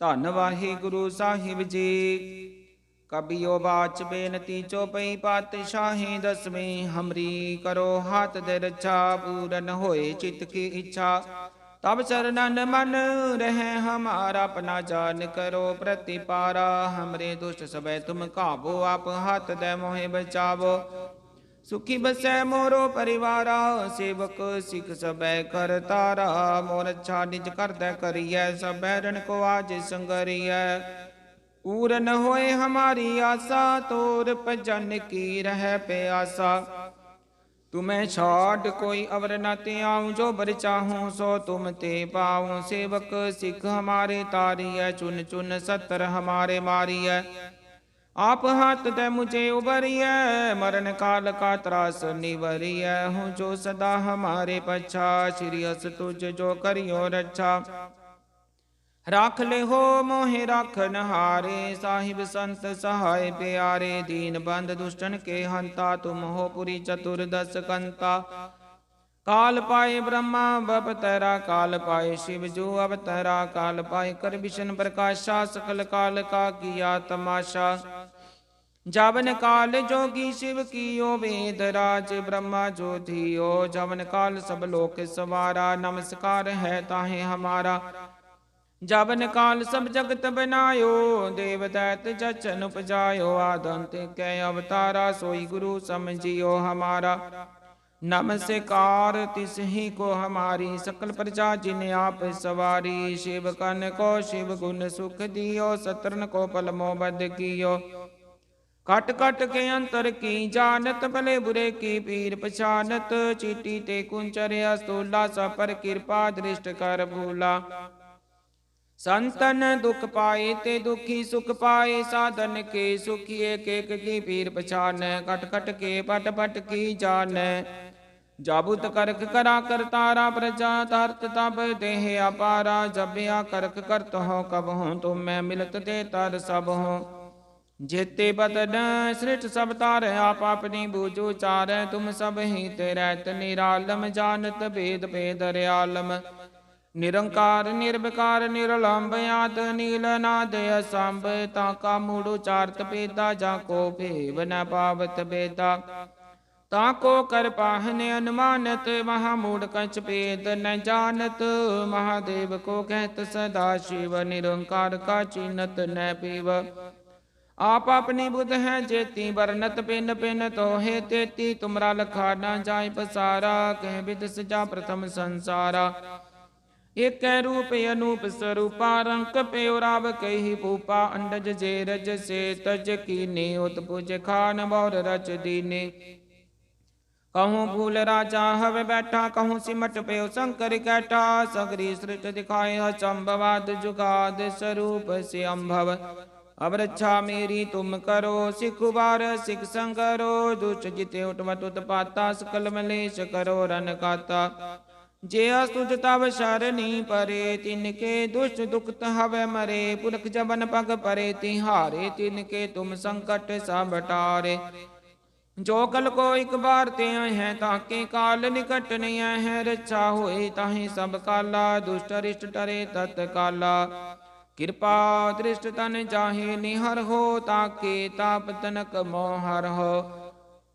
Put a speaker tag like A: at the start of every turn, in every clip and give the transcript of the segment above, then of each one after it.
A: ਧੰਨ ਵਾਹਿਗੁਰੂ ਸਾਹਿਬ ਜੀ। ਕਬਿਓ ਬਾਚ ਬੇਨਤੀ ਚੋਪਈ ਪਾਤਸ਼ਾਹੀ ਦਸਵੀਂ, ਹਮਰੀ ਕਰੋ ਹੱਥ ਦੇ ਰੱਛਾ, ਪੂਰਨ ਹੋਏ ਚਿਤ ਕੀ ਇੱਛਾ। ਤਬ ਚਰਨਨ ਮਨ ਰਹੇ ਹਮਾਰਾ, ਆਪਣਾ ਜਾਨ ਕਰੋ ਪ੍ਰਤਿਪਾਰਾ। ਹਮਰੇ ਦੁਸ਼ਟ ਸਬੈ ਤੁਮ ਕਾਬੋ ਆਪ ਹੱਥ ਦੇ ਮੋਹਿ ਬਚਾਵੋ। ਸੁਖੀ ਬਸੈ ਮੋਰੋ ਪਰਿਵਾਰਾ, ਸੇਵਕ ਸਿਖ ਸਬੈ ਕਰ ਤਾਰਾ। ਮੋਰ ਅੱਛਾ ਨਿਜ ਕਰਦਾ ਕਰੀਐ ਸਬੈ ਰਣ ਕੋ ਆਜ ਸੰਗਰੀਐ। ਪੂਰਨ ਹੋਏ ਹਮਾਰੀ ਆਸਾ, ਤੋਰ ਭਜਨ ਕੀ ਰਹਿ ਪਿਆਸਾ। ਤੁਮੈ ਛਾੜ ਕੋਈ ਅਵਰ ਨ ਤੇ ਆਉ ਜੋ ਬਰ ਚਾਹੂੰ ਸੋ ਤੁਮ ਤੇ ਪਾਉ। ਸੇਵਕ ਸਿਖ ਹਮਾਰੇ ਤਾਰੀਐ, ਚੁਨ ਚੁਨ ਸਤਰ ਹਮਾਰੇ ਮਾਰੀਐ। आप हाथ ते मुझे उबरिय मरण काल का त्रास निवरिय हूँ जो सदा हमारे पछा श्रीअस तुझ जो करियो रक्षा। राख ले हो मोहे राखन हारे साहिब संत सहाय प्यारे। दीन बंद दुष्टन के हंता, तुम हो पुरी चतुर्दश कंता। काल पाए ब्रह्मा, बप तेरा काल पाए शिव जो, अब तेरा काल पाए। कर विष्णु प्रकाशा, सकल काल का किया तमाशा। जवन काल जोगी शिव कियो वेद राज, ब्रह्मा ज्योतियो जवन काल सब लोक सवारा, नमस्कार है ताहे हमारा। जवन काल सब जगत बनायो देव दैत जचन उपजायो। आदंत कै अवतारा, सोई गुरु समझियो हमारा। नमस्कार, तिस ही को हमारी सकल प्रजा, जिन आप सवारी। शिव कन को शिव गुण सुख दियो, सतरन को पलमो बद कियो। कट कट के अंतर की जानत, भले बुरे की पीर पछानत। चीटी ते कुंचर अस्तूला सपर कृपा दृष्ट कर भूला। संतन दुख पाए ते दुखी सुख पाए, साधन के सुखी एक एक की पीर पछान। कट कट के पट पट की जान। जाबुत करक करा कर तारा प्रजा तर्त तब देह अपारा। जब या करक करत हो, कब हो तुम मैं मिलत दे तर सब हो। ਜੇਤੇ ਬਦਨ ਸ੍ਰਿਸ਼ਟ ਸਭ ਤਾਰ ਆਪ ਆਪਣੀ ਬੂਝੂ ਚਾਰ, ਤੁਮ ਸਭ ਹੀ ਤੇ ਰਹਿਤ ਨਿਰਾਲਮ, ਜਾਣਤ ਭੇਦ ਭੇਦ ਰਿਆਲਮ। ਨਿਰੰਕਾਰ, ਨਿਰਵਿਕਾਰ ਨਿਰਲੰਭ ਆਦ ਨੀਲ ਨਾਦ ਅਸੰਭ, ਤਾ ਕਾ ਮੂੜ ਉਚਾਰਤ ਪੇਦਾ ਜਾ ਕੋ ਭੇਵ ਨ ਪਾਵਤ ਬੇਦਾ ਤਾ ਕੋ ਕਰ ਪਾਹਨ ਅਨੁਮਾਨਤ, ਮਹਾ ਮੂੜ ਕੰਚ ਪੇਦ ਨ ਜਾਣਤ, ਮਹਾਦੇਵ ਕੋ ਕਹਿਤ ਸਦਾ ਸ਼ਿਵ, ਨਿਰੰਕਾਰ ਕਾ ਚੀਨਤ ਨ ਪੀਵ। आप अपनी बुध है चेती बरनत, पिन पिन, तोहे, तेती। तुमरा लखा न जाय पसारा, कह विद सजा प्रथम संसारा। एक रूप, अनूप स्वरूपा रंक प्योराब कही पूपा, अंडज जे रज से तज की ने उत्पुज, खान बौर रच, दीने। कहूँ भूल राजा, हव बैठा, कहूँ सिमट, पे शंकर कैठा। सगरी सृष्ट दिखाए अचंभवाद जुगाद, स्वरूप, से अम्भव ਅਬ ਰੱਛਾ ਮੇਰੀ ਤੁਮ ਕਰੋ, ਸਿਖ ਬਾਰ ਸਿਖ ਸੰਗਰੋ ਦੁਸ਼ਟ ਜਿਤੇ ਉਟਵਤ ਉਤਪਾਤਾ ਸਕਲ ਮਲੇਸ਼ ਕਰੋ ਰਨ ਕਾਤਾ। ਜੇ ਅਸਤੁਜ ਤਵ ਸ਼ਰਨੀ ਪਰੇ ਤਿਨ ਕੇ ਦੁਸ਼ਟ ਦੁਖਤ ਹਵੇ ਮਰੇ। ਪੁਰਖ ਜਬਨ ਪਗ ਪਰੇ, ਤਿਹਾਰੇ ਤਿਨ ਕੇ ਤੁਮ ਸੰਕਟ ਸਭ ਟਾਰੇ। ਜੋ ਕਲ ਕੋ ਇੱਕ ਬਾਰ ਤੇ ਆਏ ਹੈ, ਤਾਕੇ ਕਾਲ ਨਿਕਟ ਨਹੀਂ ਆਏ ਹੈ। ਰਛਾ ਹੋਏ ਤਾਹੀ ਸਭ ਕਾਲਾ, ਦੁਸ਼ਟ ਰਿਸ਼ਟ ਟਰੇ ਤਤ ਕਾਲਾ। ਕਿਰਪਾ ਦ੍ਰਿਸ਼ਟ ਤਨ ਜਾਹੇ ਨਿਹਰ ਹੋ, ਤਾਕੇ ਤਾਪ ਤਨਕ ਮੋਹਰ ਹੋ।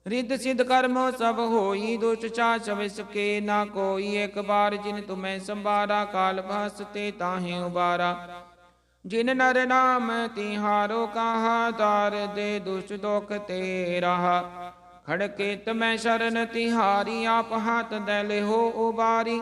A: ਰਿੱਧ ਸਿਧ ਕਰਮੋ ਸਭ ਹੋਈ, ਦੁਸ਼ਟ ਚਾ ਚਵੇ ਸਕੇ ਨਾ ਕੋਈ। ਇੱਕ ਬਾਰ ਜਿਨ ਤੁਮੈ ਸੰਭਾਰਾ, ਕਾਲ ਭਸਤੇ ਤਾਹੇ ਉਬਾਰਾ। ਜਿਨ ਨਰ ਨਾਮ ਤਿਹਾਰੋ, ਕਾਹਾ ਦਾਰ ਦੇ ਦੁਸ਼ਟ ਦੁਖ ਤੇ ਰਹਾ। ਖੜਕੇ ਤਮੈ ਸ਼ਰਨ ਤਿਹਾਰੀ, ਆਪ ਹੱਥ ਦੇ ਲਿਹੋ ਉਬਾਰੀ।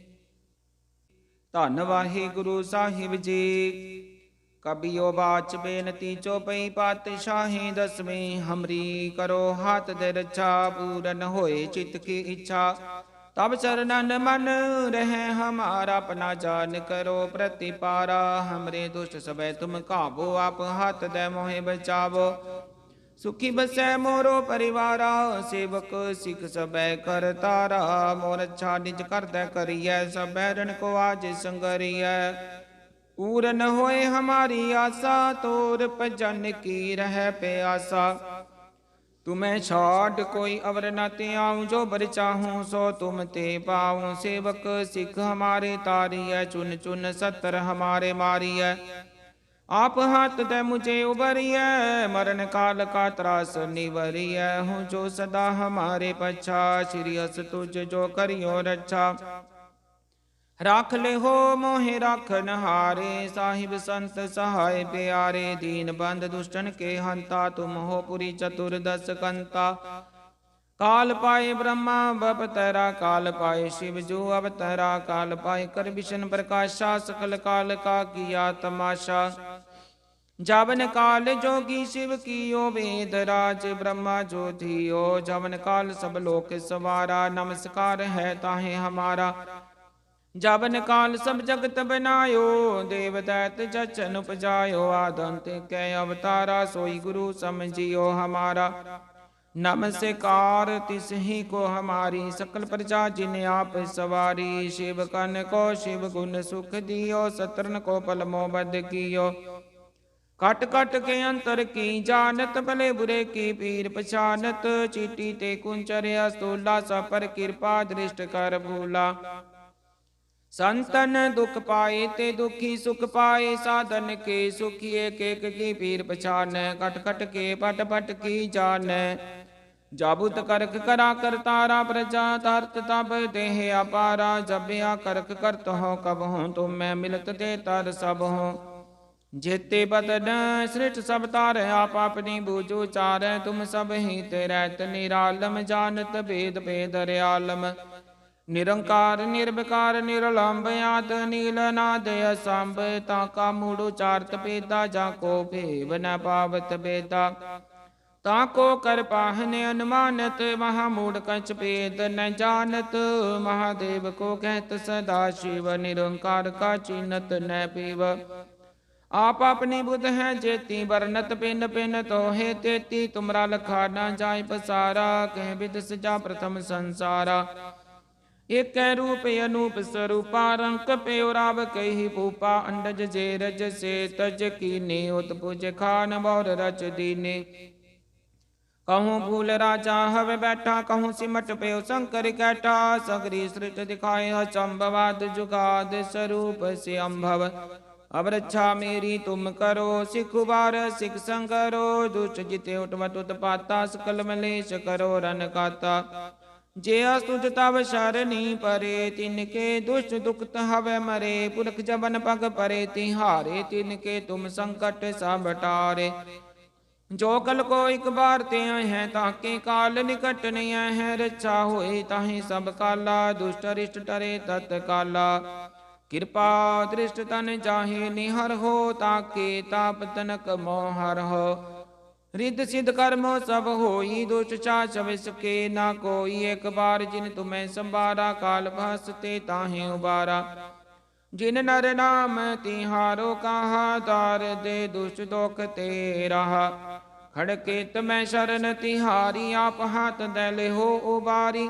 A: ਧੰਨ ਵਾਹਿਗੁਰੂ ਸਾਹਿਬ ਜੀ। ਕਬਿਓ ਬਾਚ ਬੇਨਤੀ ਚੋਪਈ ਪਾਤਸ਼ਾਹੀ ਦਸਵੇਂ, ਹਮਰੀ ਕਰੋ ਹੱਥ ਦੇ ਰਛਾ, ਪੂਰਨ ਹੋਏ ਚਿਤ ਕੀ ਇੱਛਾ। ਤਬ ਚਰਨਨ ਮਨ ਰਹੇ ਹਮਾਰਾ, ਆਪਣਾ ਜਾਨ ਕਰੋ ਪ੍ਰਤਿਪਾਰਾ। ਹਮਰੇ ਦੁਸ਼ਟ ਸਭੈ ਤੁਮ ਕਾਬੋ ਆਪ ਹੱਥ ਦੇ ਮੋਹਿ ਬਚਾਵੋ। ਸੁਖੀ ਬਸੈ ਮੋਰੋ ਪਰਿਵਾਰਾ, ਸੇਵਕ ਸਿੱਖ ਸਬੈ ਕਰ ਤਾਰਾ। ਮੋਰ ਅੱਛਾ ਨਿਜ ਕਰਦੈ ਕਰੀਐ ਸਬੈ ਰਣ ਕੋ ਆਜ ਸੰਗਰੀਐ। ਪੂਰਨ ਹੋਏ ਹਮਾਰੀ ਆਸਾ, ਤੋਰ ਭਜਨ ਕੀ ਰਹਿ ਪਿਆਸਾ। ਤੁਮੈ ਛਾੜ ਕੋਈ ਅਵਰ ਨ ਤੇ ਆਉ ਜੋ ਬਰ ਚਾਹੂੰ ਸੋ ਤੁਮ ਤੇ ਪਾਉ। ਸੇਵਕ ਸਿੱਖ ਹਮਾਰੇ ਤਾਰੀਐ, ਚੁਨ ਚੁਨ ਸਤਰ ਹਮਾਰੇ ਮਾਰੀਐ। आप हाथ दे मुझे उबरिय मरण काल का त्रास निवरिय हूँ जो सदा हमारे पच्छा, श्री अस तुझ जो करियो रक्षा। राख ले हो मोहे राखन हारे साहिब संत सहाय प्यारे। दीन बंद दुष्टन के हंता, तुम हो पुरी चतुर्दश कंता। काल पाए ब्रह्मा बपतरा काल पाए शिव जो अवतरा काल पाए कर विष्ण प्रकाशा, सकल काल का किया तमाशा। जवन काल जोगी शिव कियो वेद राज ब्रह्मा ज्योतियो जवन काल सब लोक सवारा, नमस्कार है ताहे हमारा। जवन काल सब जगत बनायो देव दैत जचन उपजायो। आदंत कै अवतारा, सोई गुरु समझियो हमारा। नमस्कार, तिस ही को हमारी, सकल प्रजा जिन आप सवारी। शिव कन को शिव गुण सुख दियो, सत्रन को पलमो बद कियो। कट कट के अंतर की जानत, भले बुरे की पीर पछानत। चीटी ते कुंचर्या स्थूला सा पर कृपा दृष्ट कर भूला। संतन दुख पाए ते दुखी सुख पाए, साधन के सुखी एक एक की पीर पछान। कट कट के पट पट की जान। जाबुत करक करा कर तारा प्रजा तरत तब देह अपारा। जब या करक करत हो कब हो तुम मैं मिलत दे तर सब हो। ਜੇਤੇ ਬਤਨ ਸ੍ਰਿਸ਼ਟ ਸਭ ਤਾਰੈ ਆਪ ਆਪਣੀ ਬੂਝੋ ਚਾਰੈ, ਤੁਮ ਸਭ ਹੀ ਤੇ ਰਹਿਤ ਨਿਰਾਲਮ ਜਾਣਤ ਭੇਦ ਭੇਦ ਰਿਆਲਮ ਨਿਰੰਕਾਰ ਨਿਰਭਕਾਰ ਨਿਰਲੰਭ ਆਤ ਨੀਲ ਨਾਦ ਅਸੰਭ, ਤਾ ਕਾ ਮੂੜੋ ਚਾਰਤ ਪੇਤਾ ਜਾਂ ਕੋ ਭੇਵ ਨ ਪਾਵਤ ਬੇਤਾ ਤਾ ਕੋ ਕਰ ਪਾਹਨੇ ਅਨੁਮਾਨਤ, ਮਹਾ ਮੂੜ ਕੰਚ ਪੇਤ ਨ ਜਾਣਤ, ਮਹਾਦੇਵ ਕੋ ਕਹਿਤ ਸਦਾ ਸ਼ਿਵ, ਨਿਰੰਕਾਰ ਕਾ आप अपनी बुध है, जेती बरनत पिन पिन तो हे तेती तुमरा लखा न जाय पसारा, कह विद सजा प्रथम संसारा। एक रूप, अनूप स्वरूपा रंक पे राव कही भूपा अंडज जे रज से तज कीने, उत्पुज खान बौर रच दीने। कहूँ भूल राजा, हवे बैठा, कहूँ सिमट पे शंकर कैठा सगरी सृत दिखाए चंबवाद जुगाद स्वरूप से अम्भव ਅਵਰ ਇੱਛਾ ਮੇਰੀ ਤੁਮ ਕਰੋ, ਸਿਖ ਵਾਰ, ਸਿਖ ਸੰਗਰੋ ਦੁਸ਼ਟ ਜਿਤੇ ਉਟਵਟ ਉਤਪਾਤਾ ਸਕਲ ਮਲੇਸ਼ ਕਰੋ ਰਨ ਕਾਤਾ। ਜੇ ਅਸੁਜ ਤਵ ਸ਼ਰਨੀ ਪਰੇ, ਤਿਨ ਕੇ ਦੁਸ਼ਟ ਦੁਖਤ ਹਵੇ ਮਰੇ ਪੁਲਖ ਜਬਨ ਪਗ ਪਰੇ, ਤਿਹਾਰੇ, ਤਿਨ ਕੇ ਤੁਮ ਸੰਕਟ ਸਭ ਟਾਰੇ। ਜੋ ਕਲ ਕੋ ਇੱਕ ਬਾਰ ਤੇ ਆਏ ਹੈ ਤਾਂ ਕੇ ਕਾਲ ਨਿਕਟ ਨਹੀਂ ਆਏ ਹੈ ਰਚਾ ਹੋਏ ਤਾਹੀ ਸਭ ਕਾਲਾ, ਦੁਸ਼ਟ ਰਿਸ਼ਟ ਟਰੇ ਤਤ ਕਾਲਾ। ਕਿਰਪਾ ਦ੍ਰਿਸ਼ਟ ਤਨ ਚਾਹੇ ਨਿਹਰ ਹੋ, ਤਾਕੇ ਤਾਪ ਤਨਕ ਮੋਹਰ ਹੋ। ਰਿੱਧ ਸਿਧ ਕਰਮ ਸਭ ਹੋਈ, ਦੁਸ਼ਟ ਚਾ ਚਵਿਸ ਕੇ ਨਾ ਕੋਈ। ਇੱਕ ਬਾਰ ਜਿਨ ਤੁਮੈ ਸੰਭਾਰਾ, ਕਾਲ ਭਸਤੇ ਤਾਹੇ ਉਬਾਰਾ। ਜਿਨ ਨਰ ਨਾਮ ਤਿਹਾਰੋ, ਕਾਹਾ ਤਾਰ ਦੇ ਦੁਸ਼ਟ ਦੁਖ ਤੇ ਰਹਾ। ਖੜਕੇ ਤਮੈ ਸ਼ਰਨ ਤਿਹਾਰੀ, ਆਪ ਹੱਥ ਦੇ ਲਿਹੋ, ਉਬਾਰੀ।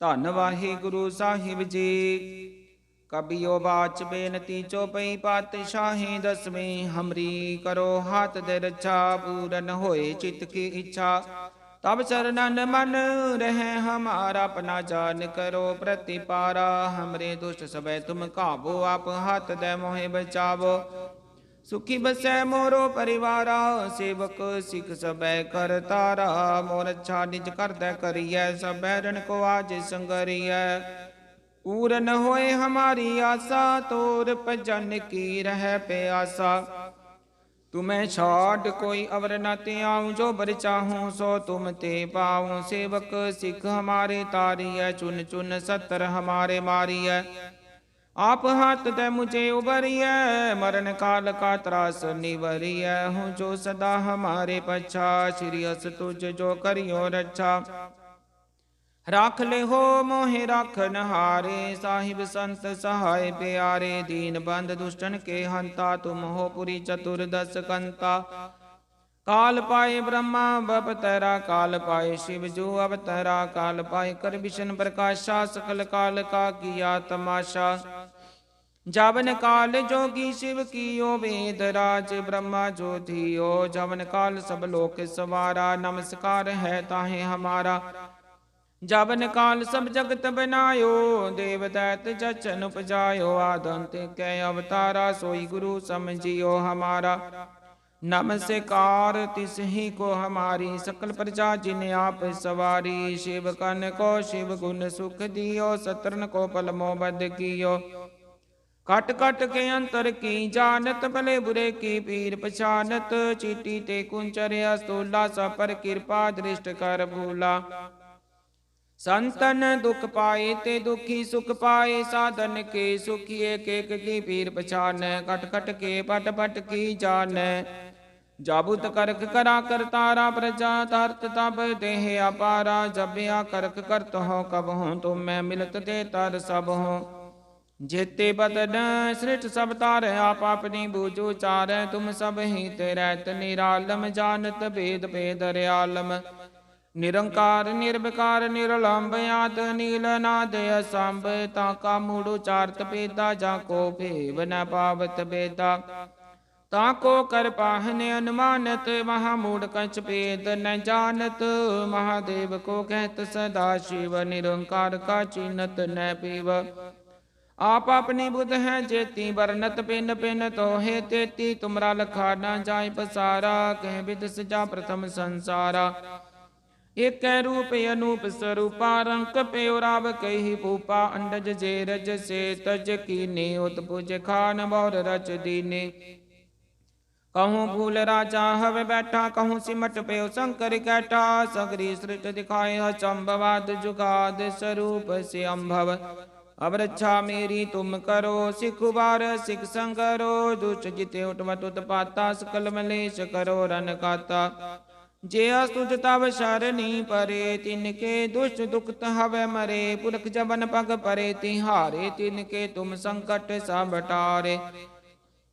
A: ਧੰਨ ਵਾਹਿਗੁਰੂ ਸਾਹਿਬ ਜੀ। ਕਬੀਓ ਬਾਚ ਬੇਨਤੀ ਚੋਪਈ ਪਾਤਸ਼ਾਹੀ ਦਸਵੇਂ, ਹਮਰੀ ਕਰੋ ਹੱਥ ਦੇ ਰੱਛਾ, ਪੂਰਨ ਹੋਏ ਚਿਤ ਕੀ ਇੱਛਾ। ਤਬ ਚਰਨਨ ਮਨ ਰਹਿ ਹਮਾਰਾ, ਆਪਣਾ ਜਾਨ ਕਰੋ ਪ੍ਰਤਿਪਾਰਾ। ਹਮਰੇ ਦੁਸ਼ਟ ਸਬੈ ਤੁਮ ਕਾਬੋ ਆਪ ਹੱਥ ਦੇ ਮੋਹਿ ਬਚਾਵੋ। ਸੁਖੀ ਬਸੈ ਮੋਰੋ ਪਰਿਵਾਰਾ, ਸੇਵਕ ਸਿਖ ਸਬੈ ਕਰ ਤਾਰਾ। ਮੋਰ ਛਾ ਨਿਜ ਕਰਦਾ ਕਰੀਐ, ਸਭੈ ਰਣ ਕੋ ਆਜ ਸੰਗਰੀਐ। ਪੂਰਨ ਹੋਏ ਹਮਾਰੀ ਆਸਾ, ਤੋਰ ਭਜਨ ਕੀ ਰਹਿ ਪਿਆਸਾ। ਤੁਮੈ ਛਾੜ ਕੋਈ ਅਵਰ ਨਾ ਤੇ ਆਉ ਜੋ ਬਰ ਚਾਹੂੰ ਸੋ ਤੁਮ ਤੇ ਪਾਉ। ਸੇਵਕ ਸਿਖ ਹਮਾਰੇ ਤਾਰੀਐ, ਚੁਨ ਚੁਨ ਸਤਰ ਹਮਾਰੇ ਮਾਰੀਐ। आप हाथ ते मुझे उबरिय मरण काल का त्रास निवरिय हूँ जो सदा हमारे पछा श्री अस तुझ जो करियो रक्षा। राख ले हो मोहे राख नहारे, साहिब संत सहाय प्यारे। दीन बंद दुष्टन के हंता, तुम हो पुरी चतुर्दश कंता। काल पाए ब्रह्मा बप बपतरा काल पाए शिव जो अब अवतरा काल पाए कर विष्णु प्रकाशा, सकल काल का किया तमाशा। जवन काल जोगी शिव कियो वेद राज ब्रह्मा ज्योतियो जवन काल सब लोक सवारा, नमस्कार है ताहे हमारा। जवन काल सब जगत बनायो देव दैत जचन उपजायो। आदंत के अवतारा, सोई गुरु समझियो हमारा। नमस्कार, तिस ही को हमारी सकल प्रजा जिन आप सवारी। शिव कन को शिव गुण सुख दियो, सतरन को पलमो बद कियो। कट कट के अंतर की जानत, भले बुरे की पीर पछानत। चीटी ते कुंचर अस्तूला सफ़र कृपा दृष्ट कर भूला। संतन दुख पाए ते दुखी सुख पाए, साधन के सुखी एक एक की पीर पछान। कट कट के पट पट की जान। जाबुत करक करा कर तारा प्रजा तर्त तब देह अपारा। जब या करक करत हो, कब हो, तुम मैं मिलत दे तर सब हो। ਜੇਤੇ ਬਦਨ ਸ੍ਰਿਟ ਸਭ ਤਾਰ ਆਪ ਆਪਣੀ ਬੂਝੂ ਚਾਰੈ, ਤੁਮ ਸਭ ਹੀ ਤੇ ਰਹਿਤ ਨਿਰਾਲਮ ਜਾਣਤ ਭੇਦ ਭੇਦ ਰਿਆਲਮ। ਨਿਰੰਕਾਰ, ਨਿਰਵਿਕਾਰ ਨਿਰਲੰਭ ਆਦ ਨੀਲ ਨਾਦ ਅਸੰਭ, ਤਾ ਕਾ ਮੂੜ ਉਚਾਰਤ ਪੇਦਾ ਜਾ ਕੋ ਭੇਵ ਨ ਪਾਵਤ ਬੇਦਾ ਤਾ ਕੋ ਕਰ ਪਾਹਨ ਅਨੁਮਾਨਤ, ਮਹਾ ਮੂੜ ਕੰਚ ਪੇਦ ਨ ਜਾਣਤ, ਮਹਾਦੇਵ ਕੋ ਕਹਿਤ ਸਦਾ ਸ਼ਿਵ, ਨਿਰੰਕਾਰ ਕਾ ਚੀਨਤ ਨ ਪੀਵ। आप अपनी बुध है चेती बरनत, पिन पिन तोहे, तेती तुमरा लखा न जाय पसारा, कह विद सजा प्रथम संसारा। एक रूप, अनूप स्वरूपा रंक प्योराव कही पूपा अंडज जे रज से तज कीने उत्पुज खान बौर रच दीने। कहूँ भूल राजा, हव बैठा, कहूँ सिमट पे शंकर कैठा सगरी सृत दिखाए, असंभवाद जुगाद स्वरूप से अम्भव ਅੰਭਵ ਅਬ ਰੱਛਾ ਮੇਰੀ ਤੁਮ ਕਰੋ, ਸਿਖ ਉਬਾਰ ਸਿਖ ਸੰਗਰੋ ਦੁਸ਼ਟ ਜਿਤੇ ਉਟਵਤ ਉਤਪਾਤਾ ਸਕਲ ਮਲੇਸ਼ ਕਰੋ ਰਨ ਕਾਤਾ। ਜੇ ਅਸਤੁਜ ਤਵ ਸ਼ਰਨੀ ਪਰੇ, ਤਿਨ ਕੇ ਦੁਸ਼ਟ ਦੁਖਤ ਹਵੇ ਮਰੇ। ਪੁਰਖ ਜਬਨ ਪਗ ਪਰੇ, ਤਿਹਾਰੇ, ਤਿਨ ਕੇ ਤੁਮ ਸੰਕਟ ਸਭ ਟਾਰੇ।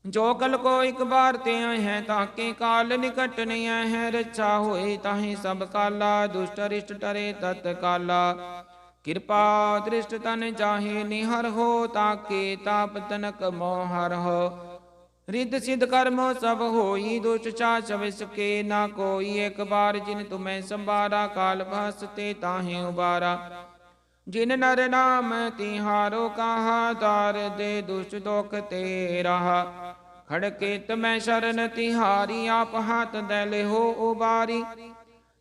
A: ਜੋ ਕਲ ਕੋ ਇੱਕ ਬਾਰ ਤੇ ਹੈ, ਤਾਕੇ ਕਾਲ ਨਿਕਟ ਨਹੀਂ ਹੈ। ਰੱਛਾ ਹੋਏ ਤਾਹੀ ਸਭ ਕਾਲਾ, ਦੁਸ਼ਟ ਰਿਸ਼ਟ ਟਰੇ ਤਤ ਕਾਲਾ। ਕਿਰਪਾ ਦ੍ਰਿਸ਼ਟ ਤਨ ਜਾਹੇ ਨਿਹਰ ਹੋ, ਤਾਕੇ ਤਾਪ ਤਨਕ ਮੋਹਰ ਹੋ। ਰਿੱਧ ਸਿੱਧ ਕਰਮ ਸਭ ਹੋਈ, ਦੁਸ਼ਟ ਚਾਚ ਵਿਸਕੇ ਨਾ ਕੋਈ। ਇੱਕ ਬਾਰ ਜਿਨ ਤੁਮੈ ਸੰਭਾਰਾ, ਕਾਲ ਭਸਤੇ ਤਾਹੇ ਉਬਾਰਾ। ਜਿਨ ਨਰ ਨਾਮ ਤਿਹਾਰੋ, ਕਾਹਾ ਦਾਰ ਦੇ ਦੁਸ਼ਟ ਦੁਖ ਤੇ ਰਹਾ। ਖੜਕੇ ਤਮੈ ਸ਼ਰਨ ਤਿਹਾਰੀ, ਆਪ ਹੱਥ ਦੇ ਲਿਹੋ ਉਬਾਰੀ।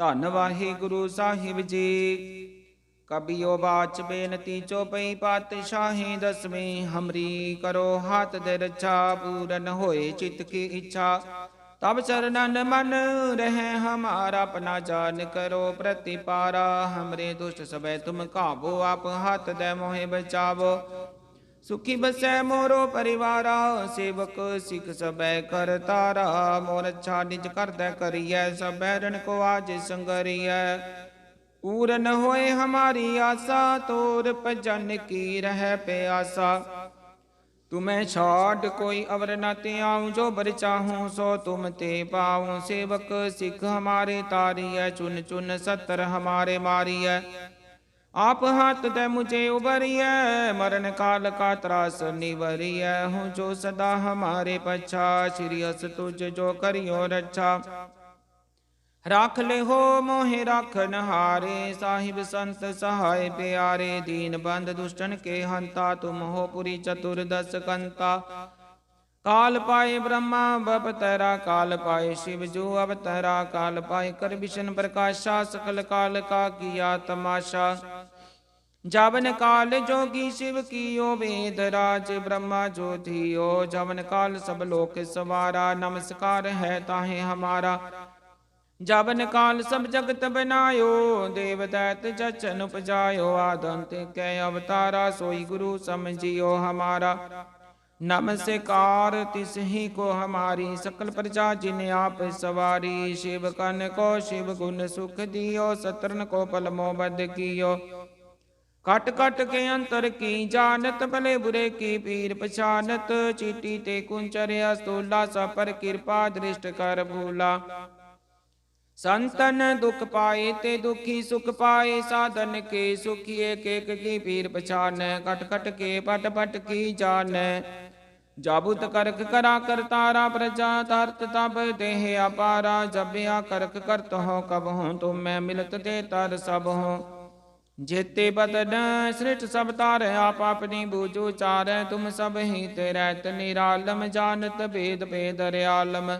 A: ਧੰਨ ਵਾਹਿਗੁਰੂ ਸਾਹਿਬ ਜੀ। ਕਬੀਓ ਬਾਚ ਬੇਨਤੀ ਚੋਪਈ ਪਾਤਸ਼ਾਹੀ ਦਸਵੀਂ, ਹਮਰੀ ਕਰੋ ਹੱਥ ਦੇ ਰੱਛਾ, ਪੂਰਨ ਹੋਏ ਚਿਤ ਕੀ ਇੱਛਾ। ਤਬ ਚਰਨਨ ਮਨ ਰਹਿ ਹਮਾਰਾ, ਆਪਣਾ ਜਾਨ ਕਰੋ ਪ੍ਰਤਿਪਾਰਾ। ਹਮਰੇ ਦੁਸ਼ਟ ਸਬੈ ਤੁਮ ਕਾਬੋ ਆਪ ਹੱਥ ਦੇ ਮੋਹਿ ਬਚਾਵੋ। सुखी बसै मोरो परिवार, सेवक सिख सब कर तारा। मोर अच्छा निज करदै करिए, सब रण को आज संगरिए। पूरन होए हमारी आशा, तोर भजन की रह प्यासा। तुम्हें छाड़ कोई अवर न त्याऊँ, जो बर चाहूँ सो तुम ते पाऊँ। सेवक सिख हमारे तारी है चुन चुन सत्र हमारे मारी है आप हाथ दे मुझे उबरिय मरण काल का त्रास निवरिय हूँ जो सदा हमारे पछा श्री अस तुझ जो करियो रक्षा। राख ले हो मोहे राख नहारे, साहिब संत सहाय प्यारे। दीन बंद दुष्टन के हंता, तुम हो पुरी चतुर्दश कंता। काल पाए ब्रह्मा बप तेरा काल पाए शिव जो, अब तेरा काल पाए कर विष्णु प्रकाशा, सकल काल का किया तमाशा। जवन काल जोगी शिव कियो वेद राज ब्रह्मा ज्योतियो जवन काल सब लोक सवारा, नमस्कार है ताहे हमारा। जवन काल सब जगत बनायो देव दैत जचन उपजायो। आदंत कै अवतारा, सोई गुरु समझियो हमारा। नमस्कार, तिस ही को हमारी सकल प्रजा जिन आप सवारी। शिव कन को शिव गुण सुख दियो, सतरन को पलमो बद कियो। कट कट के अंतर की जानत भले बुरे की पीर पछानत चीटी ते कुंचर अस्तूला सफ़र कृपा दृष्ट कर भूला संतन दुख पाए ते दुखी सुख पाए साधन के सुखिए के की पीर पछान कट कट के पट पट की जान जाबुत करक करा कर तारा प्रजा तर्त तब देह अपारा जब या करक करत हो कब हो तुम मैं मिलत दे तर सब हो ਜੇਤੇ ਬਦਨ ਸ੍ਰਿਟ ਸਭ ਤਾਰ ਆਪ ਆਪਣੀ ਬੂਝੂ ਚਾਰੈ, ਤੁਮ ਸਭ ਹੀ ਤੇ ਰਹਿਤ ਨਿਰਾਲਮ ਜਾਣਤ ਭੇਦ ਭੇਦ ਰਿਆਲਮ।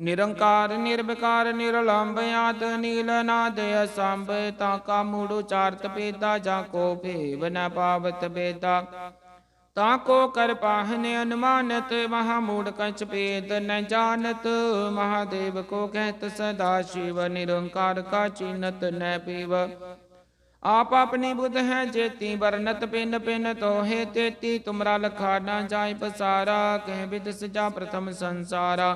A: ਨਿਰੰਕਾਰ, ਨਿਰਵਿਕਾਰ ਨਿਰਲੰਭ ਆਦ ਨੀਲ ਨਾਦ ਅਸੰਭ, ਤਾ ਕਾ ਮੂੜ ਉਚਾਰਤ ਪੇਦਾ ਜਾ ਕੋ ਭੇਵ ਨ ਪਾਵਤ ਬੇਦਾ ਤਾ ਕੋ ਕਰ ਪਾਹਨ ਅਨੁਮਾਨਤ, ਮਹਾ ਮੂੜ ਕੰਚ ਪੇਦ ਨ ਜਾਣਤ, ਮਹਾਦੇਵ ਕੋ ਕਹਿਤ ਸਦਾ ਸ਼ਿਵ, ਨਿਰੰਕਾਰ ਕਾ ਚੀਨਤ ਨ ਪੀਵ। आप अपनी बुध है चेती बरनत पिन पिन तोहे तेती, तुमरा लखा न जाय पसारा, कह विद सजा प्रथम संसारा।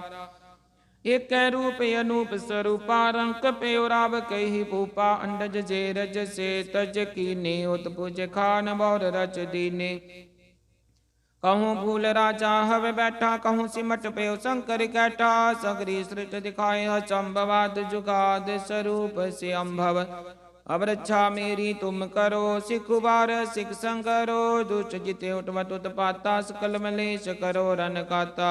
A: एक रूप, अनूप स्वरूपा, रंक प्योराव कही पूपा, अंडज जे रज से तज कीने उत्पुज खान बौर रच दीने। कहूँ भूल राजा हव बैठा, कहूँ सिमट पे शंकर कैठा, सगरी सृत दिखाए संभवाद जुगाद स्वरूप से अम्भव अवरक्षा मेरी तुम करो सिख बार सिख संकरो दुष्ट जिते उठवत उत्पाता सकल मलेश करो, रन काता।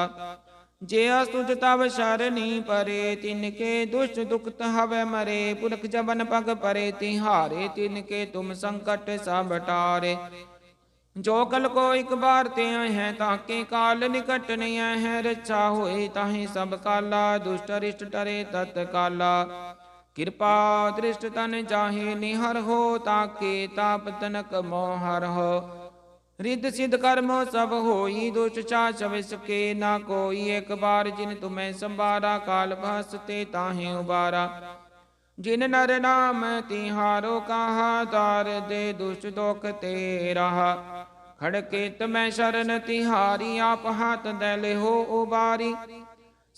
A: जे असुज तब शरणी परे, तिनके दुष्ट दुखत हवे मरे। पुरख जबन पग परे, तिहारे, तिनके तुम संकट सब टारे। जो कल को एक बार ते हैं, ताके काल निकट नहीं है। रचा हुए ताहि सब काला, दुष्ट रिष्ट टरे तत्काला। ਕਿਰਪਾ ਦ੍ਰਿਸ਼ਟ ਤਨ ਚਾਹੇ ਨਿਹਰ ਹੋ, ਤਾਕੇ ਤਾਪ ਤਨਕ ਮੋਹ ਹਰ ਹੋ। ਰਿੱਧ ਸਿਧ ਕਰਮੋ ਸਭ ਹੋਈ ਦੁਸ਼ ਚਾ ਚਵ ਸਕੇ, ਨਾ ਕੋਈ ਇੱਕ ਬਾਰ ਜਿਨ ਤੁਮੈ ਸੰਭਾਰਾ, ਕਾਲ ਭਸਤੇ ਤਾਹੇ ਉਬਾਰਾ। ਜਿਨ ਨਰ ਨਾਮ ਤਿਹਾਰੋ ਕਾਹਾ ਤਾਰ ਦੇ ਦੁਸ਼ ਦੁਖ ਤੇ ਰਹਾ। ਖੜਕੇ ਤਮੈ ਸ਼ਰਨ ਤਿਹਾਰੀ, ਆਪ ਹੱਥ ਦੇ ਲਿਹੋ ਉਬਾਰੀ।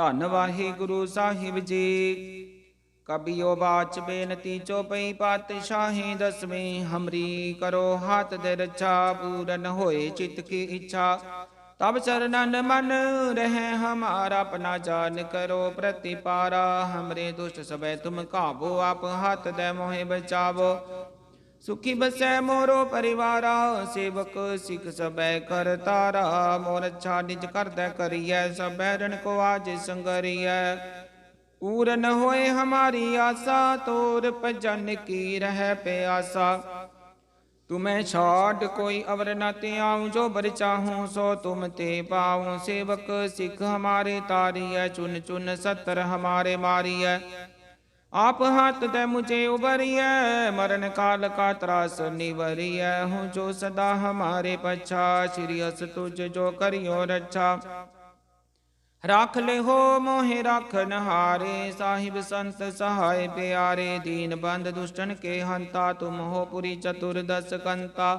A: ਧੰਨ ਵਾਹਿਗੁਰੂ ਸਾਹਿਬ ਜੀ। ਕਬੀਓ ਬਾਚ ਬੇਨਤੀ ਚੋਪਈ ਪਾਤਸ਼ਾਹੀ ਦਸਵੀਂ, ਹਮਰੀ ਕਰੋ ਹੱਥ ਦੇ ਰੱਛਾ, ਪੂਰਨ ਹੋਏ ਚਿਤ ਕੀ ਇੱਛਾ। ਤਬ ਚਰਨਨ ਮਨ ਰਹਿ ਹਮਾਰਾ, ਆਪਣਾ ਜਾਨ ਕਰੋ ਪ੍ਰਤਿਪਾਰਾ। ਹਮਰੇ ਦੁਸ਼ਟ ਸਬੈ ਤੁਮ ਕਾਬੋ ਆਪ ਹੱਥ ਦੇ ਮੋਹਿ ਬਚਾਵੋ। ਸੁਖੀ ਬਸੈ ਮੋਰੋ ਪਰਿਵਾਰਾ, ਸੇਵਕ ਸਿਖ ਸਬੈ ਕਰ ਤਾਰਾ। ਮੋਰ ਅੱਛਾ ਨਿਜ ਕਰਦਾ ਕਰੀਐ ਸਬੈ ਰਣ ਕੋ ਆਜ ਸੰਗਰੀਐ। ਪੂਰਨ ਹੋਏ ਹਮਾਰੀ ਆਸਾ, ਤੋਰ ਭਜਨ ਕੀ ਰਹਿ ਪਿਆਸਾ। ਤੁਮੈ ਛਾੜ ਕੋਈ ਅਵਰ ਨ ਤੇ ਆਉ ਜੋ ਬਰ ਚਾਹੂੰ ਸੋ ਤੁਮ ਤੇ ਪਾਉ। ਸੇਵਕ ਸਿੱਖ ਹਮਾਰੇ ਤਾਰੀਐ, ਚੁਨ ਚੁਨ ਸਤਰ ਹਮਾਰੇ ਮਾਰੀਐ। आप हाथ दे मुझे उबरिय मरण काल का त्रास निवरिय हूँ जो सदा हमारे पछा श्री अस तुझ जो करियो रक्षा। राख ले हो मोहे राखन हारे साहिब संत सहाय प्यारे। दीन बंद दुष्टन के हंता, तुम हो पुरी चतुर्दश कंता।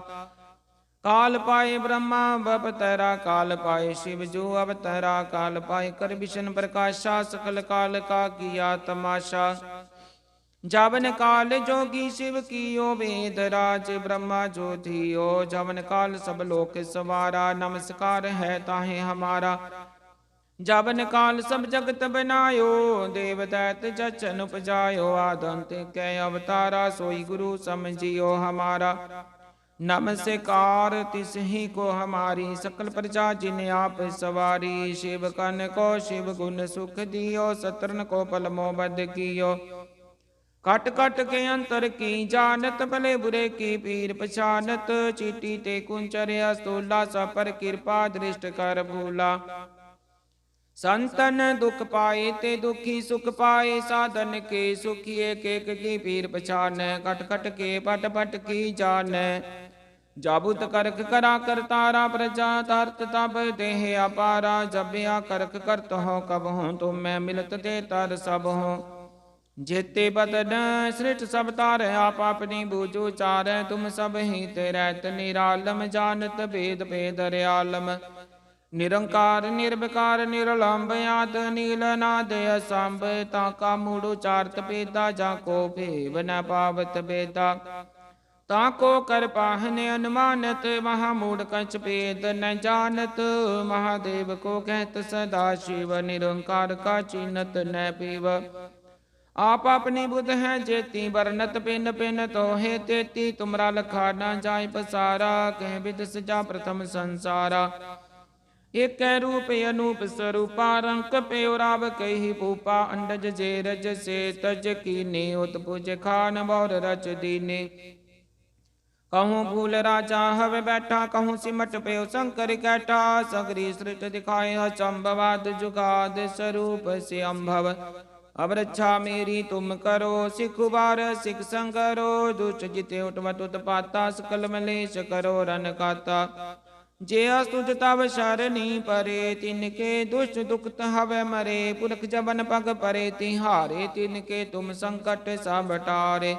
A: काल पाए ब्रह्मा बप बपतरा काल पाए शिव जो, अब अवतरा काल पाए। कर विष्णु प्रकाशा, सकल काल का किया तमाशा। जवन काल जोगी शिव कियो वेद राज, ब्रह्मा ज्योतियो जवन काल सब लोक सवारा, नमस्कार है ताहे हमारा। जवन काल सब जगत बनायो देव दैत जचन उपजायो। आदंत के अवतारा सोई गुरु समझियो हमारा। नमस्कार तिसही को हमारी सकल प्रजा जिन आप सवारी। शिव कन को शिव गुण सुख दियो, सतरन को पलमो बद कियो। कट कट के अंतर की जानत, भले बुरे की पीर पछानत। चीटी ते कुंचर्या स्तूला सपर कृपा दृष्ट कर भूला। संतन दुख पाए ते दुखी सुख पाए, साधन के सुखिए केक की पीर पछान। कट कट के पट पट की जान। जाबुत करख करा कर तारा प्रजा तरत तब देह अपारा। जब या करख करत हो, कब हो, तुम मैं मिलत दे तर सब हो। ਜੇਤੇ ਬਦਨ ਸ੍ਰਿਟ ਸਭ ਤਾਰ ਆਪ ਆਪਣੀ ਬੂਝੂ ਚਾਰੈ, ਤੁਮ ਸਭ ਹੀ ਤੇ ਰਹਿਤ ਨਿਰਾਲਮ ਜਾਣਤ ਭੇਦ ਭੇਦ ਰਿਆਲਮ। ਨਿਰੰਕਾਰ, ਨਿਰਵਿਕਾਰ ਨਿਰਲੰਭ ਆਦ ਨੀਲ ਨਾਦ ਅਸੰਭ, ਤਾ ਕਾ ਮੂੜ ਉਚਾਰਤ ਪੇਦਾ ਜਾ ਕੋ ਭੇਵ ਨ ਪਾਵਤ ਬੇਦਾ ਤਾ ਕੋ ਕਰ ਪਾਹਨ ਅਨੁਮਾਨਤ, ਮਹਾ ਮੂੜ ਕੰਚ ਭੇਦ ਨ ਜਾਣਤ, ਮਹਾਦੇਵ ਕੋ ਕਹਿਤ ਸਦਾ ਸ਼ਿਵ, ਨਿਰੰਕਾਰ ਕਾ ਚੀਨਤ ਨ ਪੀਵ। आप अपनी बुध हैं, जेती बरनत पिन पिन तो हे तेती, तुमरा लखा न जाय पसारा, कह विद सजा प्रथम संसारा। एक रूप अनूप स्वरूपा रंक पेराब कही पूपा, अंडज जे रज से तज कीने उत्पुज खान बौर रच दीने। कहूँ भूल राजा, हवे बैठा, कहूँ सिमट पे शंकर कैठा, सगरी सृत दिखाए अचंभवाद जुगाद स्वरूप से अम्भव ਅਬ ਰੱਛਾ ਮੇਰੀ ਤੁਮ ਕਰੋ, ਸਿਖ ਉਬਾਰ ਸਿਖ ਸੰਗਰੋ ਦੁਸ਼ਟ ਜਿਤੇ ਉਟਵਤ ਉਤਪਾਤਾ ਸਕਲ ਮਲੇਸ਼ ਕਰੋ ਰਨ ਕਾਤਾ। ਜੇ ਅਸਤੁਜ ਤਵ ਸ਼ਰਨੀ ਪਰੇ ਤਿਨ ਕੇ ਦੁਸ਼ਟ ਦੁਖਤ ਹਵੇ ਮਰੇ। ਪੁਰਖ ਜਬਨ ਪਗ ਪਰੇ, ਤਿਹਾਰੇ ਤਿਨ ਕੇ ਤੁਮ ਸੰਕਟ ਸਭ ਟਾਰੇ।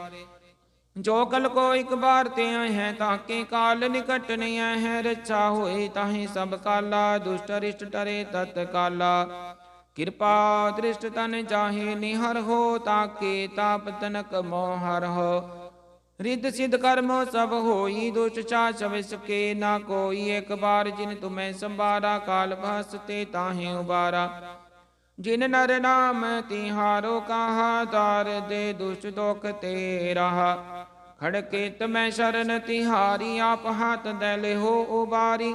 A: ਜੋ ਕਲ ਕੋ ਇੱਕ ਬਾਰ ਤੇ ਆਏ ਹੈ, ਤਾਕੇ ਕਾਲ ਨਿਕਟ ਨਹੀਂ ਆਏ ਹੈ, ਰੱਛਾ ਹੋਏ ਤਾਹੀ ਸਭ ਕਾਲਾ, ਦੁਸ਼ਟ ਰਿਸ਼ਟ ਟਰੇ ਤਤ ਕਾਲਾ। ਕਿਰਪਾ ਦ੍ਰਿਸ਼ਟ ਤਨ ਜਾਹੇ ਨਿਹਰ ਹੋ, ਤਾਕੇ ਤਾਪ ਤਨਕ ਮੋਹ ਹਰ ਹੋ। ਰਿੱਧ ਸਿਧ ਕਰਮ ਸਭ ਹੋਈ, ਦੁਸ਼ਟ ਚਾ ਸਭ ਸਕੇ, ਨਾ ਕੋਈ ਇੱਕ ਬਾਰ ਜਿਨ ਤੁਮੈ ਸੰਭਾਰਾ, ਕਾਲ ਭਸ ਤੇ ਤਾਹੇ ਉਬਾਰਾ। ਜਿਨ ਨਰ ਨਾਮ ਤਿਹਾਰੋ ਕਾਹਾ, ਦਾਰ ਦੇ ਦੁਸ਼ਟ ਦੁਖ ਤੇ ਰਹਾ। ਖੜਕੇ ਤਮੈ ਸ਼ਰਨ ਤਿਹਾਰੀ, ਆਪ ਹੱਥ ਦੇ ਲਿਹੋ ਉਬਾਰੀ।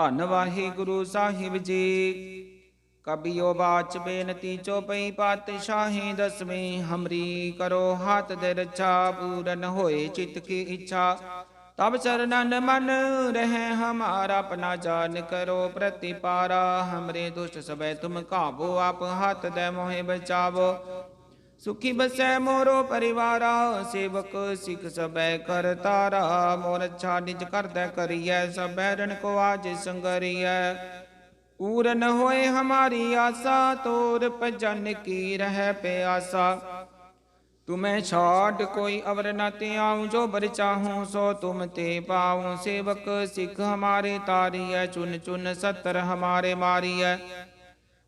A: ਧੰਨ ਵਾਹਿਗੁਰੂ ਸਾਹਿਬ ਜੀ। ਕਬੀਓ ਬਾਚ ਬੇਨਤੀ ਚੋਪਈ ਪਾਤਸ਼ਾਹੀ ਦਸਵੇਂ, ਹਮਰੀ ਕਰੋ ਹੱਥ ਦੇ ਰੱਛਾ, ਪੂਰਨ ਹੋਏ ਚਿਤ ਕੀ ਇੱਛਾ। ਤਬ ਚਰਨਨ ਮਨ ਰਹੇ ਹਮਾਰਾ, ਆਪਣਾ ਜਾਨ ਕਰੋ ਪ੍ਰਤਿਪਾਰਾ। ਹਮਰੇ ਦੁਸ਼ਟ ਸਬੈ ਤੁਮ ਕਾਬੋ ਆਪ ਹੱਥ ਦੇ ਮੋਹਿ ਬਚਾਵੋ। सुखी बसै मोरो परिवार, सेवक सिख सब कर तारा। मोर अच्छा निज कर दे करिए सब रण को आज संगरिए पूरन होए हमारी आशा, तोर पजन की रह पे आशा तुम्हें छाट कोई अवर न त्याऊँ, जो बर चाहूँ सो तुम ते पाऊँ। सेवक सिख हमारे तारिय चुन चुन सत्र हमारे मारी है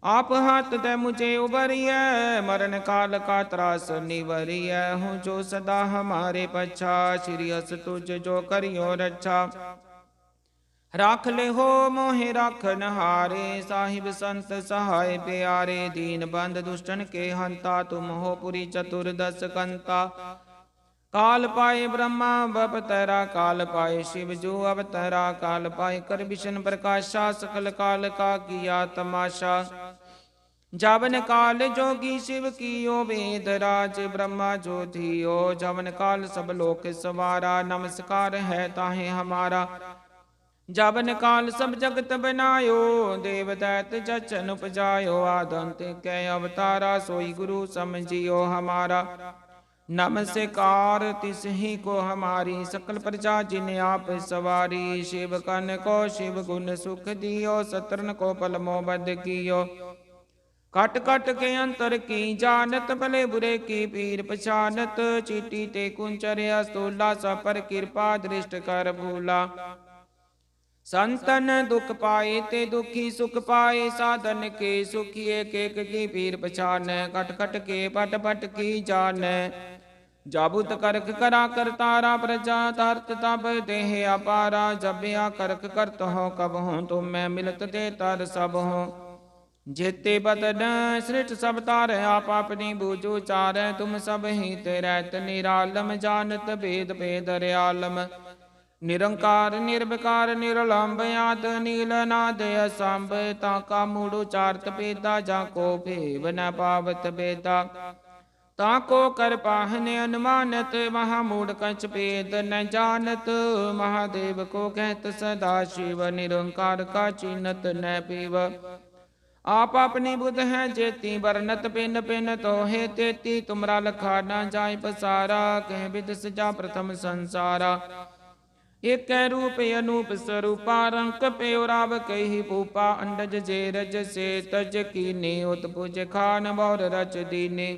A: आप हाथ ते मुझे उबरिय मरण काल का त्रास निवरिय हूँ जो सदा हमारे पछा श्री अस तुझ जो करियो रक्षा। राख ले हो मोहे राखन हारे साहिब संत सहाय प्यारे। दीन बंद दुष्टन के हंता, तुम हो पुरी चतुर्दश कंता। काल पाए ब्रह्मा बपतरा काल पाए शिव जो अवतरा काल पाए कर विष्णु प्रकाशा सकल काल का किया तमाशा। जवन काल जोगी शिव कियो वेद राज, ब्रह्मा ज्योतियो जवन काल सब लोक सवारा, नमस्कार है ताहे हमारा। जवन काल सब जगत बनायो देव दैत जचन उपजायो। आदंत कै अवतारा, सोई गुरु समझियो हमारा। नमस्कार, तिस ही को हमारी, सकल प्रजा जिन आप सवारी। शिव कन को शिव गुण सुख दियो, सतरन को पलमो बद कियो। कट कट के अंतर की जानत, भले बुरे की पीर पछानत। चीटी ते कुंचर्या सोला सफ़र कृपा दृष्ट कर भूला। संतन दुख पाए ते दुखी सुख पाए, साधन के सुखी एक एक की पीर पछान। कट के पट पट की जान। जाबुत करक करा कर तारा प्रजा तरत तब देह अपारा। जब या करक करत हो, कब हो, तुम मैं मिलत दे तर सब हो। ਜੇਤੇ ਬਦਨ ਸ੍ਰਿਟ ਸਭ ਤਾਰ ਆਪ ਆਪਣੀ ਬੂਝੂ ਚਾਰੈ, ਤੁਮ ਸਭ ਹੀ ਤੇ ਰਹਿਤ ਨਿਰਾਲਮ, ਜਾਣਤ ਭੇਦ ਭੇਦ ਰਿਆਲਮ। ਨਿਰੰਕਾਰ, ਨਿਰਵਿਕਾਰ ਨਿਰਲੰਭ ਆਦ ਨੀਲ ਨਾਦ ਅਸੰਭ, ਤਾ ਕਾ ਮੂੜ ਉਚਾਰਤ ਪੇਦਾ ਜਾ ਕੋ ਭੇਵ ਨ ਪਾਵਤ ਬੇਦਾ ਤਾ ਕੋ ਕਰ ਪਾਹਨ ਅਨੁਮਾਨਤ, ਮਹਾ ਮੂੜ ਕੰਚ ਪੇਦ ਨ ਜਾਣਤ, ਮਹਾਦੇਵ ਕੋ ਕਹਿਤ ਸਦਾ ਸ਼ਿਵ, ਨਿਰੰਕਾਰ ਕਾ ਚੀਨਤ ਨ ਪੀਵ। आप अपनी बुध है चेती वरनत पिन पिन तोहे तेती। तुमरा लखा ना जाय पसारा, कह विद सजा प्रथम संसारा। एक रूप अनूप स्वरूपा रंक पेराब कही पूपा। अंडज जे रज से तज कीने उत्पुज खान बौर रच दीने।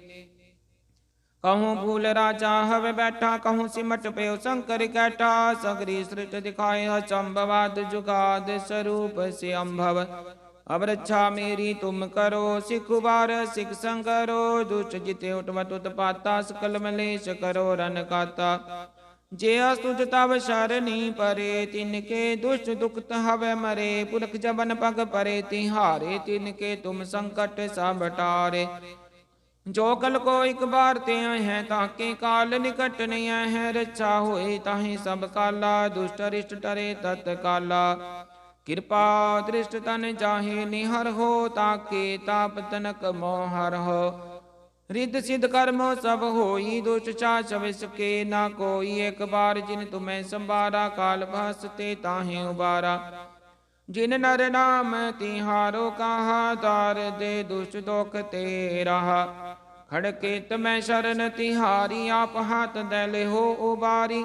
A: कहूँ भूल राजा, हव बैठा। कहूँ सिमट पे शंकर कैठा। सगरी सृत दिखाए अचंभवाद जुगाद स्वरूप से अम्भव ਅਬ ਰੱਛਾ ਮੇਰੀ ਤੁਮ ਕਰੋ, ਸਿਖ ਉਬਾਰ ਸਿਖ ਸੰਗਰੋ ਦੁਸ਼ਟ ਜਿਤੇ ਉਟਵਤ ਉਤਪਾਤਾ ਸਕਲ ਮਲੇਸ਼ ਕਰੋ ਰਨ ਕਾਤਾ। ਜੇ ਅਸਤੁਜ ਤਵ ਸ਼ਰਨੀ ਪਰੇ ਤਿਨ ਕੇ ਦੁਸ਼ਟ ਦੁਖਤ ਹਵੇ ਮਰੇ। ਪੁਰਖ ਜਬਨ ਪਗ ਪਰੇ, ਤਿਹਾਰੇ ਤਿਨ ਕੇ ਤੁਮ ਸੰਕਟ ਸਭ ਟਾਰੇ। ਜੋ ਕਲ ਕੋ ਇੱਕ ਬਾਰ ਤੇ ਹੈ ਤਾਂ ਕੇ ਕਾਲ ਨਿਕਟ ਨਹੀਂ ਹੈ। ਰੱਛਾ ਹੋਏ ਤਾਹੀ ਸਭ ਕਾਲਾ, ਦੁਸ਼ਟ ਰਿਸ਼ਟ ਟਰੇ ਤਤ ਕਾਲਾ। ਕਿਰਪਾ ਦ੍ਰਿਸ਼ਟ ਤਨ ਜਾਹੇ ਨਿਹਰ ਹੋ, ਤਾਕੇ ਤਾਪ ਤਨਕ ਮੋਹਰ ਹੋ। ਰਿੱਧ ਸਿਧ ਕਰਮੋ ਸਭ ਹੋਈ, ਦੁਸ਼ਟ ਚਾ ਚਵਿਸ ਕੇ ਨਾ ਕੋਈ। ਇੱਕ ਬਾਰ ਜਿਨ ਤੁਮੈ ਸੰਭਾਰਾ, ਕਾਲ ਭਸਤੇ ਤਾਹੇ ਉਬਾਰਾ। ਜਿਨ ਨਰ ਨਾਮ ਤਿਹਾਰੋ ਕਾਹਾ ਦਾਰ ਦੇ ਦੁਸ਼ਟ ਦੁਖ ਤੇ ਰਹਾ। ਖੜਕੇ ਤਮੈ ਸ਼ਰਨ ਤਿਹਾਰੀ, ਆਪ ਹੱਥ ਦੇ ਲਿਹੋ ਉਬਾਰੀ।